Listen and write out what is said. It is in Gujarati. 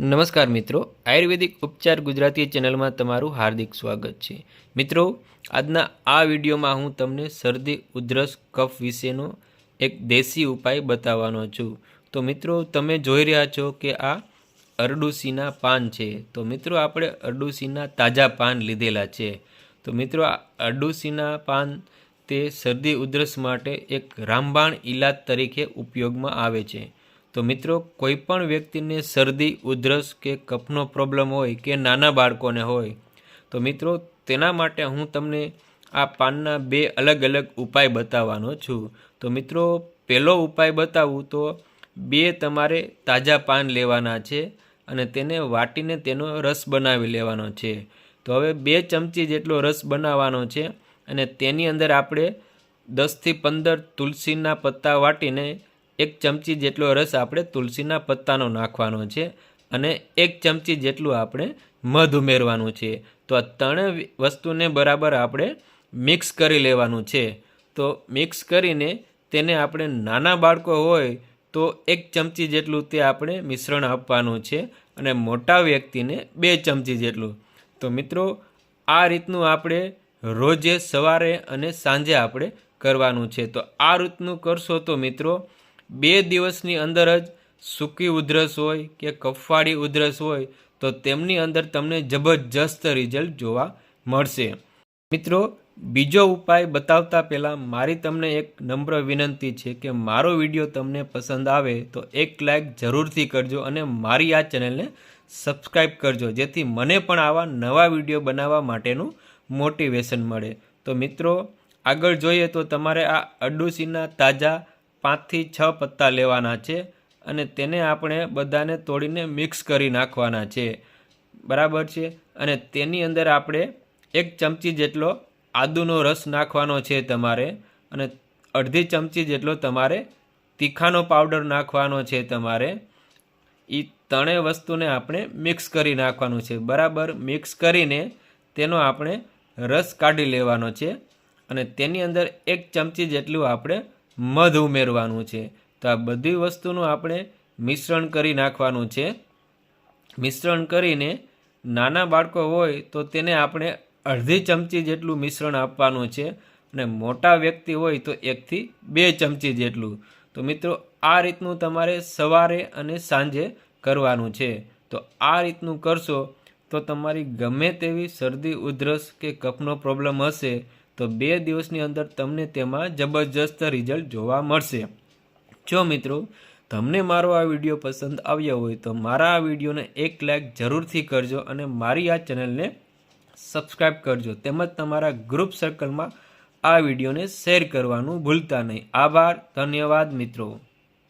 નમસ્કાર મિત્રો. આયુર્વેદિક ઉપચાર ગુજરાતી ચેનલમાં તમારું હાર્દિક સ્વાગત છે. મિત્રો, આજના આ વિડીયોમાં હું તમને શરદી, ઉધરસ, કફ વિશેનો એક દેશી ઉપાય બતાવવાનો છું. તો મિત્રો, તમે જોઈ રહ્યા છો કે આ અરડુસીના પાન છે. તો મિત્રો, આપણે અરડુસીના તાજા પાન લીધેલા છે. તો મિત્રો, આ અરડુસીના પાન તે શરદી, ઉધરસ માટે એક રામબાણ ઈલાજ તરીકે ઉપયોગમાં આવે છે. તો મિત્રો કોઈ પણ વ્યક્તિને શરદી, ઉધરસ કે કફનો પ્રોબ્લેમ હોય કે નાના બાળકોને હોય, તો મિત્રો, તેના માટે હું તમને આ પાનના બે અલગ અલગ ઉપાય બતાવવાનો છું. તો મિત્રો, પહેલો ઉપાય બતાવું તો, બે તમારે તાજા પાન લેવાના છે અને તેને વાટીને તેનો રસ બનાવી લેવાનો છે. તો હવે બે ચમચી જેટલો રસ બનાવવાનો છે અને તેની અંદર આપણે દસથી પંદર તુલસીના પત્તા વાટીને એક ચમચી જેટલો રસ આપણે તુલસીના પત્તાનો નાખવાનો છે અને એક ચમચી જેટલું આપણે મધ ઉમેરવાનું છે. તો આ ત્રણેય વસ્તુને બરાબર આપણે મિક્સ કરી લેવાનું છે. તો મિક્સ કરીને તેને આપણે નાના બાળકો હોય તો એક ચમચી જેટલું તે આપણે મિશ્રણ આપવાનું છે અને મોટા વ્યક્તિને બે ચમચી જેટલું. તો મિત્રો, આ રીતનું આપણે રોજે સવારે અને સાંજે આપણે કરવાનું છે. તો આ રીતનું કરશો તો મિત્રો બે દિવસની અંદર જ સૂકી ઉધરસ હોય કે કફાળી ઉધરસ હોય, તો તેમની અંદર તમને જબરજસ્ત રિઝલ્ટ જોવા મળશે. મિત્રો, બીજો ઉપાય બતાવતા પહેલાં મારી તમને એક નમ્ર વિનંતી છે કે મારો વીડિયો તમને પસંદ આવે તો એક લાઇક જરૂરથી કરજો અને મારી આ ચેનલને સબસ્ક્રાઈબ કરજો, જેથી મને પણ આવા નવા વીડિયો બનાવવા માટેનું મોટિવેશન મળે. તો મિત્રો, આગળ જોઈએ તો તમારે આ અડુસીના તાજા પાંચથી છ પત્તા લેવાના છે અને તેને આપણે બધાને તોડીને મિક્સ કરી નાખવાના છે. બરાબર છે? અને તેની અંદર આપણે એક ચમચી જેટલો આદુનો રસ નાખવાનો છે તમારે અને અડધી ચમચી જેટલો તમારે તીખાનો પાવડર નાખવાનો છે તમારે. એ ત્રણેય વસ્તુને આપણે મિક્સ કરી નાખવાનું છે. બરાબર? મિક્સ કરીને તેનો આપણે રસ કાઢી લેવાનો છે અને તેની અંદર એક ચમચી જેટલું આપણે મધ ઉમેરવાનું છે. તો આ બધી વસ્તુનું આપણે મિશ્રણ કરી નાખવાનું છે. મિશ્રણ કરીને નાના બાળકો હોય તો તેને આપણે અડધી ચમચી જેટલું મિશ્રણ આપવાનું છે અને મોટા વ્યક્તિ હોય તો એકથી બે ચમચી જેટલું. તો મિત્રો, આ રીતનું તમારે સવારે અને સાંજે કરવાનું છે. તો આ રીતનું કરશો તો તમારી ગમે તેવી શરદી, ઉધરસ કે કફનો પ્રોબ્લેમ હશે તો બે દિવસની અંદર તમને તેમાં જબરજસ્ત રિઝલ્ટ જોવા મળશે. જો મિત્રો, તમને મારો આ વીડિયો પસંદ આવ્યો હોય તો મારા આ વિડીયોને એક લાઇક જરૂરથી કરજો અને મારી આ ચેનલને સબસ્ક્રાઈબ કરજો. તેમજ તમારા ગ્રુપ સર્કલમાં આ વિડીયોને શેર કરવાનું ભૂલતા નહીં. આભાર, ધન્યવાદ મિત્રો.